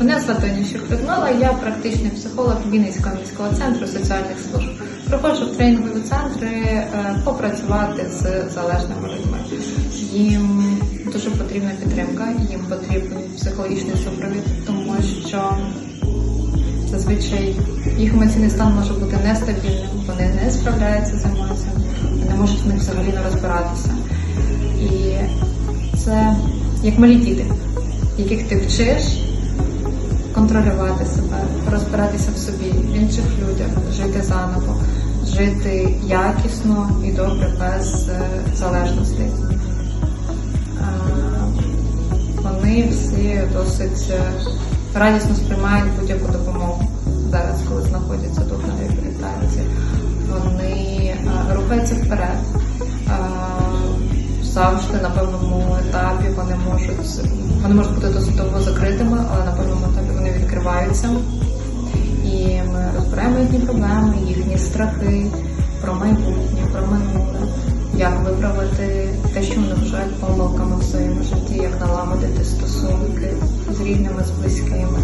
Мене звати Людмила, я практичний психолог Вінницького міського центру соціальних служб. Приходжу в тренінгові центри е, попрацювати з залежними людьми. Їм дуже потрібна підтримка, їм потрібен психологічний супровід, тому що зазвичай їх емоційний стан може бути нестабільним, вони не справляються з емоціями, не можуть в них взагалі не розбиратися. І це як малі діти, яких ти вчиш контролювати себе, розбиратися в собі, в інших людях, жити заново, жити якісно і добре без е, залежностей. Е, Вони всі досить е, радісно сприймають будь-яку допомогу зараз, коли знаходяться тут на реабілітації. Вони рухаються вперед. Завжди на певному етапі вони можуть вони можуть бути досить довго закритими, але на певному етапі відкриваються. І ми розбираємо їхні проблеми, їхні страхи про майбутнє, про минуле, як виправити те, що вони вважають помилками в своєму житті, як налагодити стосунки з рідними, з близькими,